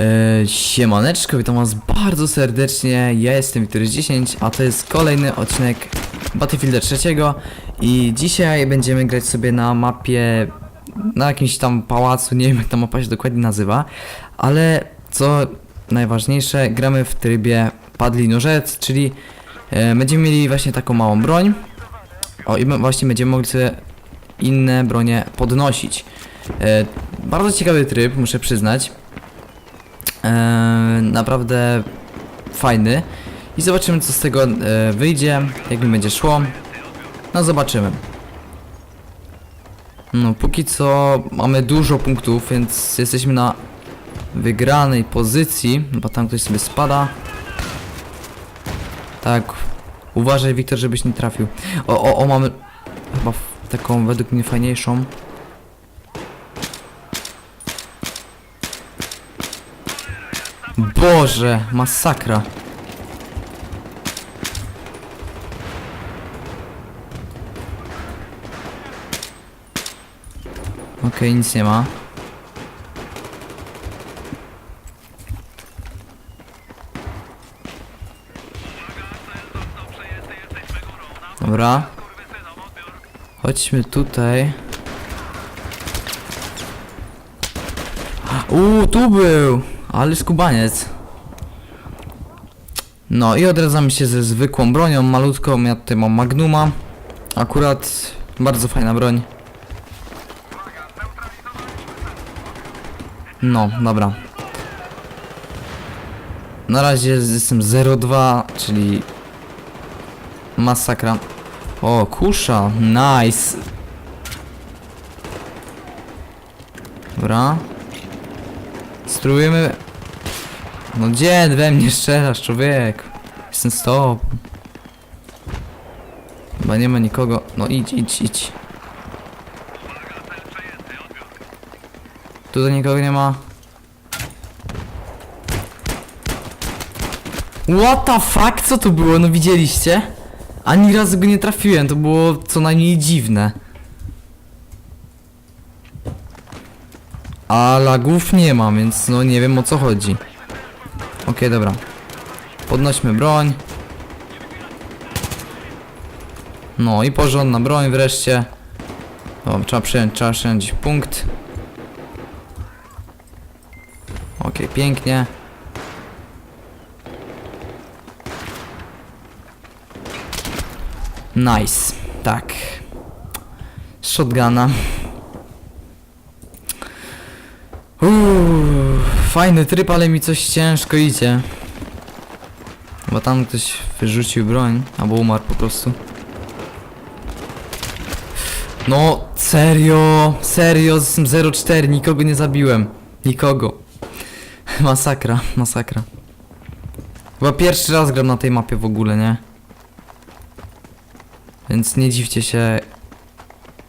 E, siemaneczko, witam was bardzo serdecznie, ja jestem Wiktor10, a to jest kolejny odcinek Battlefielda 3 i dzisiaj będziemy grać sobie na mapie, na jakimś tam pałacu, nie wiem jak ta mapa się dokładnie nazywa, ale co najważniejsze, gramy w trybie padli nożec, czyli e, będziemy mieli właśnie taką małą broń, o i właśnie będziemy mogli sobie inne bronie podnosić. E, bardzo ciekawy tryb, muszę przyznać. E, naprawdę fajny. I zobaczymy co z tego e, wyjdzie, jak mi będzie szło. No zobaczymy. No póki co mamy dużo punktów, więc jesteśmy na wygranej pozycji, bo tam ktoś sobie spada. Tak. Uważaj Wiktor, żebyś nie trafił. O, o, o mamy chyba taką według mnie fajniejszą. Boże, masakra. Okej, nic nie ma. Dobra. Chodźmy tutaj. Uuu, tu był! Ale skubaniec. No i odradzamy się ze zwykłą bronią, malutką. Ja tutaj mam Magnuma. Akurat bardzo fajna broń. No, dobra. Na razie jestem 0,2, czyli masakra. O, kusza, nice. Dobra. Spróbujemy... No gdzie we mnie strzelasz, człowiek? Jestem stop. Chyba nie ma nikogo. No idź, idź, idź. Tutaj nikogo nie ma. What the fuck? Co to było? No widzieliście? Ani razu go nie trafiłem, to było co najmniej dziwne. A lagów nie ma, więc no nie wiem o co chodzi. Okej, dobra. Podnośmy broń. No i porządna broń wreszcie. Trzeba przyjąć, trzeba przyjąć punkt. Okej, pięknie. Nice. Tak. Shotguna. Uuu, fajny tryb, ale mi coś ciężko idzie. Bo tam ktoś wyrzucił broń, albo umarł po prostu. No, serio, serio, jestem 0-4, nikogo nie zabiłem. Nikogo. Masakra, masakra. Chyba pierwszy raz gram na tej mapie w ogóle, nie? Więc nie dziwcie się,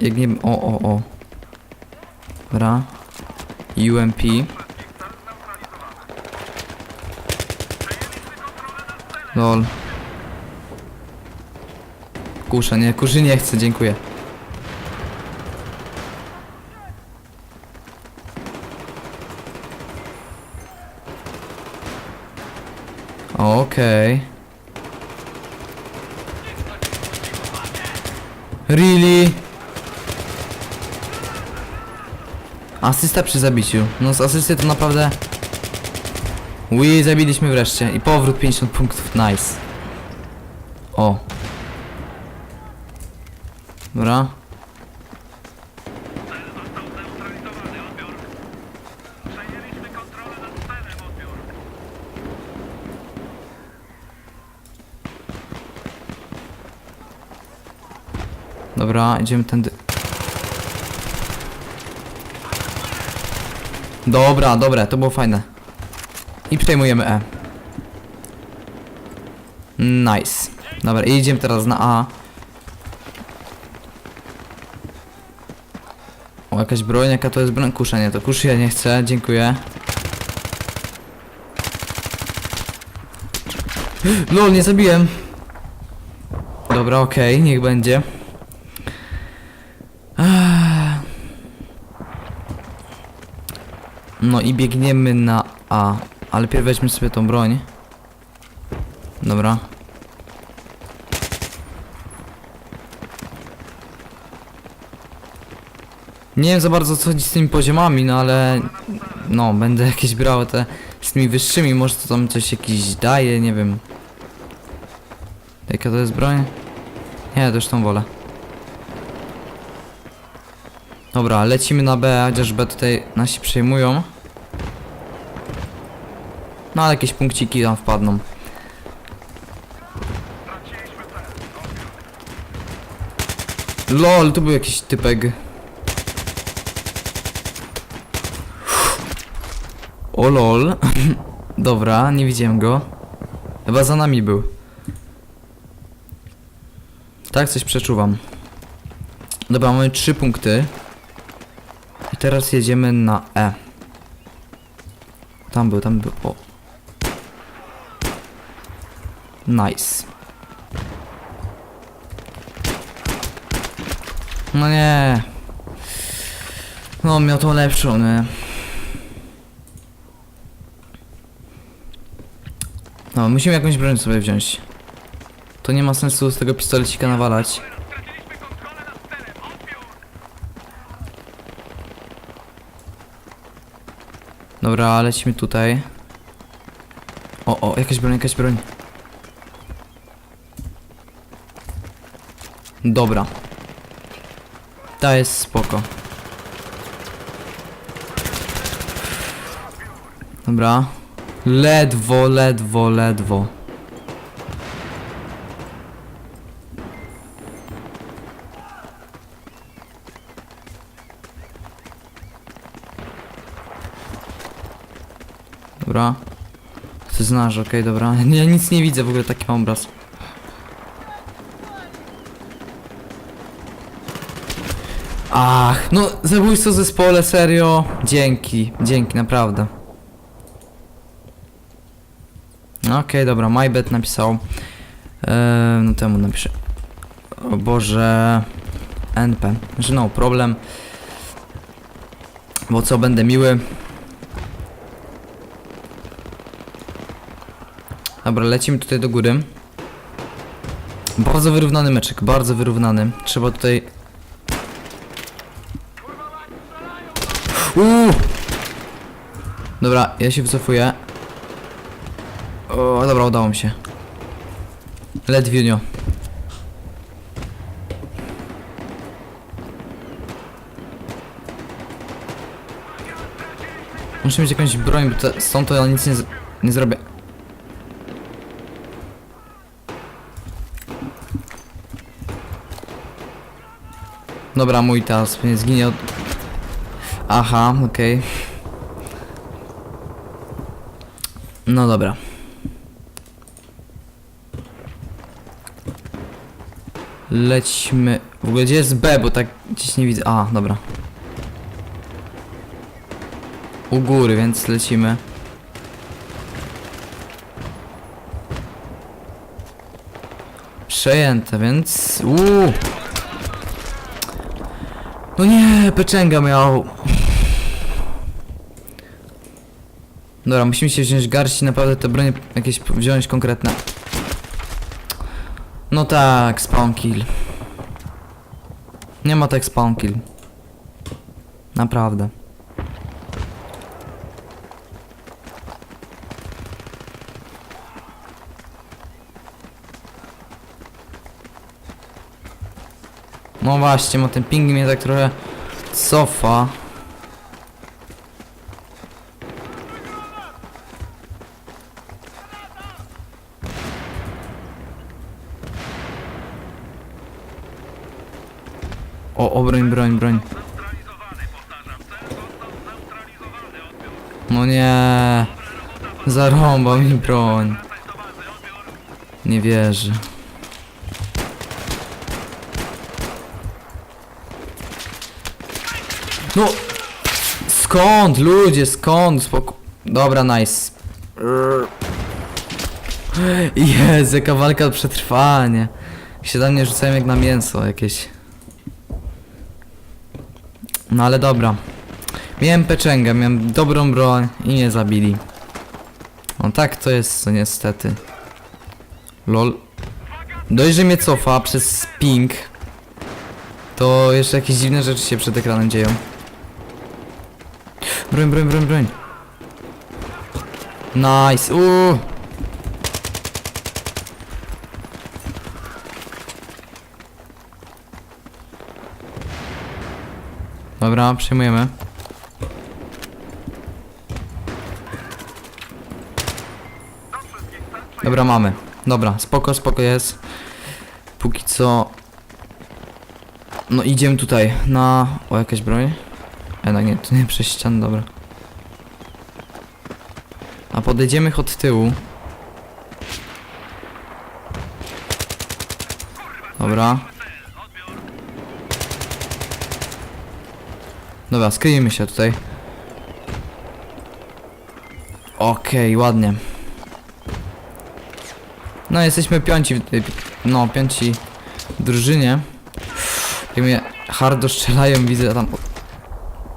jak nie... O, o, o. Dobra. UMP. Lol. Kusza, nie, kuszy nie chcę, dziękuję. Okej. Really? Asysta przy zabiciu. No z asysty to naprawdę... Ui, zabiliśmy wreszcie. I powrót 50 punktów. Nice. O. Dobra. Dobra, idziemy tędy. Dobra, dobra, to było fajne. I przejmujemy E. Nice. Dobra, idziemy teraz na A. O, jakaś broń, jaka to jest broń? Kusza, nie, to kuszy ja nie chcę, dziękuję. Lol, nie zabiłem. Dobra, okej, niech będzie. No i biegniemy na A, ale pierw weźmy sobie tą broń. Dobra. Nie wiem za bardzo co chodzi z tymi poziomami, no ale no, będę jakieś brał te z tymi wyższymi, może to tam coś jakiś daje, nie wiem. Jaka to jest broń? Nie, też tą wolę. Dobra, lecimy na B, chociaż B tutaj nasi przejmują. No ale jakieś punkciki tam wpadną. LOL, tu był jakiś typek. O lol. Dobra, nie widziałem go. Chyba za nami był. Tak, coś przeczuwam. Dobra, mamy trzy punkty. I teraz jedziemy na E. Tam był, tam był. O. Nice. No nie. No, miał tą lepszą, nie? No, musimy jakąś broń sobie wziąć. To nie ma sensu z tego pistolecika nawalać. Dobra, lecimy tutaj. O, o, jakaś broń, jakaś broń. Dobra. Ta jest spoko. Dobra. Ledwo, ledwo, ledwo. Dobra. Ty znasz, okej, dobra. Ja nic nie widzę w ogóle taki obraz. Ach, no zabójstwo zespole, serio. Dzięki, dzięki, naprawdę. Okej, dobra, MyBet napisał. Eee, no temu napiszę. O Boże. NP. Że no, problem. Bo co, będę miły. Dobra, lecimy tutaj do góry. Bardzo wyrównany meczek, bardzo wyrównany. Trzeba tutaj... Uuu! Dobra, ja się wycofuję. O, dobra, udało mi się. Ledwiunio. Muszę mieć jakąś broń, bo to, stąd to ja nic nie, nie zrobię. Dobra, mój teraz pewnie zginie od... Aha, okej. No dobra. Lećmy... W ogóle gdzie jest B, bo tak gdzieś nie widzę... A, dobra. U góry, więc lecimy. Przejęte, więc... Uuu. No nie, peczęga miał. Dobra, musimy się wziąć garści, naprawdę te bronie jakieś wziąć konkretne. No tak, spawn kill. Nie ma tak spawn kill. Naprawdę. No właśnie, bo ten ping mnie tak trochę cofa. O, broń, broń. No nie. Zarąba mi broń. Nie wierzę. No! Skąd, ludzie, skąd? Spoko... Dobra, nice. Jezu, jaka walka o rzucają jak na mięso jakieś. No ale dobra. Miałem peczęgę, miałem dobrą broń i nie zabili. No tak to jest, niestety. Lol. Dość, że mnie cofa przez ping. To jeszcze jakieś dziwne rzeczy się przed ekranem dzieją. Broń, broń, broń, broń. Nice, uuu. Dobra, przejmujemy. Dobra, mamy. Dobra, spoko, spoko jest. Póki co... No idziemy tutaj na... O, jakaś broń? Jednak nie, to nie przez ścianę, dobra. A podejdziemy od tyłu. Dobra. Dobra, skryjmy się tutaj. Okej, ładnie. No, jesteśmy piąci, w tej- no, piąci drużynie. Jak mnie hardo strzelają, widzę tam...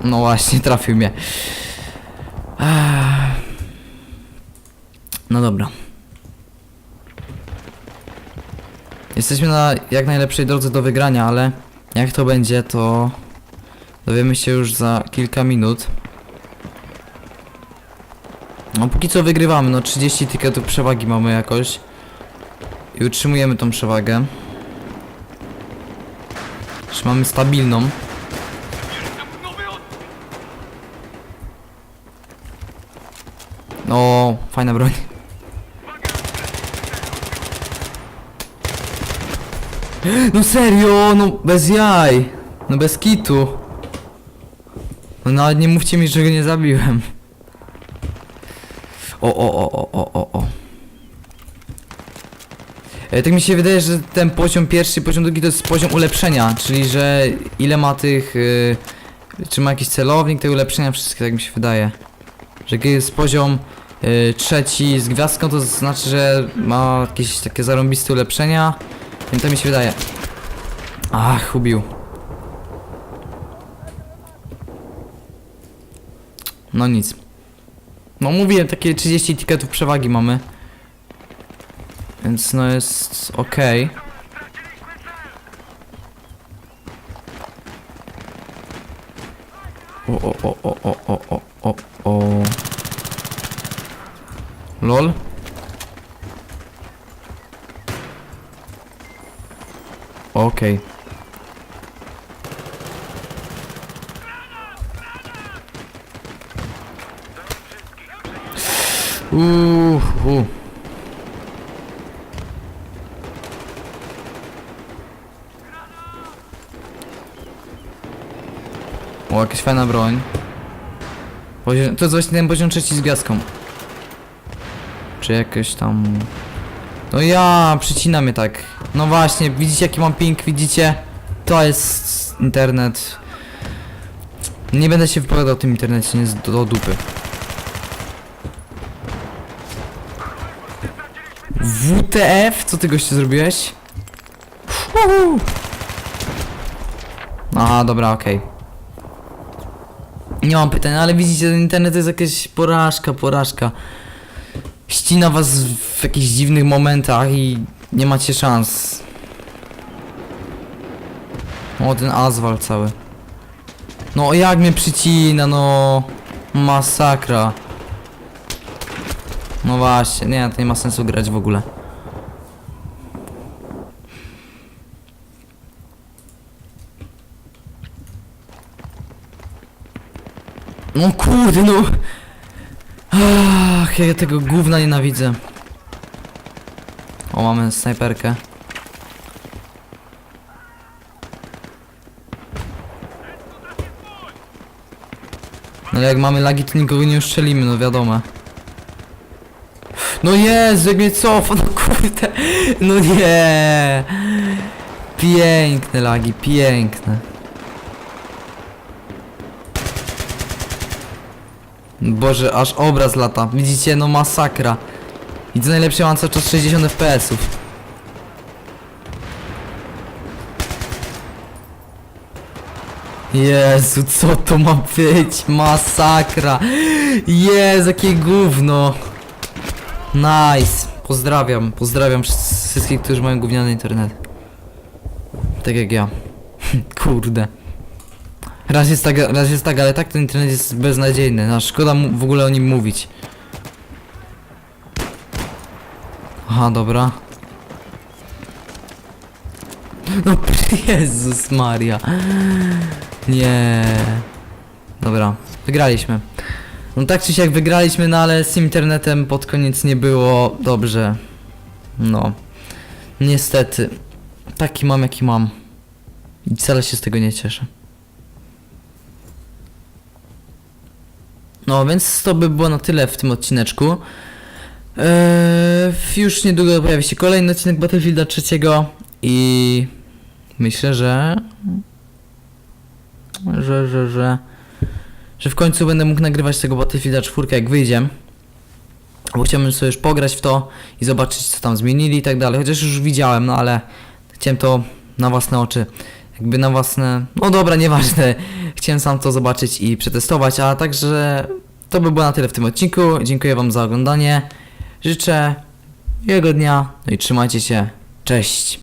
No właśnie, trafił mnie. No dobra. Jesteśmy na jak najlepszej drodze do wygrania, ale jak to będzie, to dowiemy się już za kilka minut. No póki co wygrywamy, no 30 tiketów przewagi mamy jakoś. I utrzymujemy tą przewagę. Trzymamy stabilną. O, fajna broń. No serio, no bez jaj. No bez kitu. No nawet nie mówcie mi, że go nie zabiłem. O, o, o, o, o, o, o. E, Tak mi się wydaje, że ten poziom pierwszy, poziom drugi to jest poziom ulepszenia, czyli że ile ma tych, y, czy ma jakiś celownik, te ulepszenia wszystkie, tak mi się wydaje. Że jak jest poziom y, trzeci z gwiazdką, to znaczy, że ma jakieś takie zarąbiste ulepszenia. Więc to mi się wydaje. Ach, ubił. No nic. No mówiłem, takie 30 tiketów przewagi mamy. Więc no jest okej. O, o, o, o, o, o, o, o, o. Lol. Okej. Uuu. O, jakaś fajna broń. To jest właśnie ten poziom trzeci z gwiazdką. Czy jakoś tam... No ja, przycina mnie tak. No właśnie, widzicie jaki mam ping, widzicie? To jest internet. Nie będę się wypowiadał o tym internecie, nie jest do, do dupy. WTF? Co ty goście zrobiłeś? Uhu. Aha, dobra, okej. Nie mam pytań, ale widzicie, ten internet jest jakaś porażka, porażka. Ścina was w jakichś dziwnych momentach i nie macie szans. O, ten azwal cały. No jak mnie przycina, no. Masakra. No właśnie, nie, to nie ma sensu grać w ogóle. No kurde, no. Ach, ja tego gówna nienawidzę. O, mamy snajperkę. No jak mamy lagi, to nikogo nie uszczelimy, no wiadomo. No Jezu, jak mnie cofa, no kurde. No nie. Piękne lagi, piękne. Boże, aż obraz lata. Widzicie, no masakra. I co najlepsze mam cały czas 60 fps-ów. Jezu, co to ma być? Masakra. Jezu, jakie gówno. Nice. Pozdrawiam, pozdrawiam wszys- wszystkich, którzy mają gówniany internet. Tak jak ja. Kurde. Raz jest tak, raz jest tak, ale tak ten internet jest beznadziejny. No, szkoda w ogóle o nim mówić. Aha, dobra. No Jezus Maria. Nie. Dobra, wygraliśmy. No tak czy siak wygraliśmy, no ale z internetem pod koniec nie było dobrze. No. Niestety. Taki mam jaki mam. I wcale się z tego nie cieszę. No więc to by było na tyle w tym odcineczku. Eee, już niedługo pojawi się kolejny odcinek Battlefielda trzeciego i myślę, że że, że, że że w końcu będę mógł nagrywać tego Battlefielda 4 jak wyjdzie. Bo chciałbym sobie już pograć w to i zobaczyć co tam zmienili i tak dalej. Chociaż już widziałem, no ale chciałem to na własne oczy. Jakby na własne. No dobra, nieważne. Chciałem sam to zobaczyć i przetestować, a także to by było na tyle w tym odcinku. Dziękuję Wam za oglądanie. Życzę miłego dnia, no i trzymajcie się. Cześć.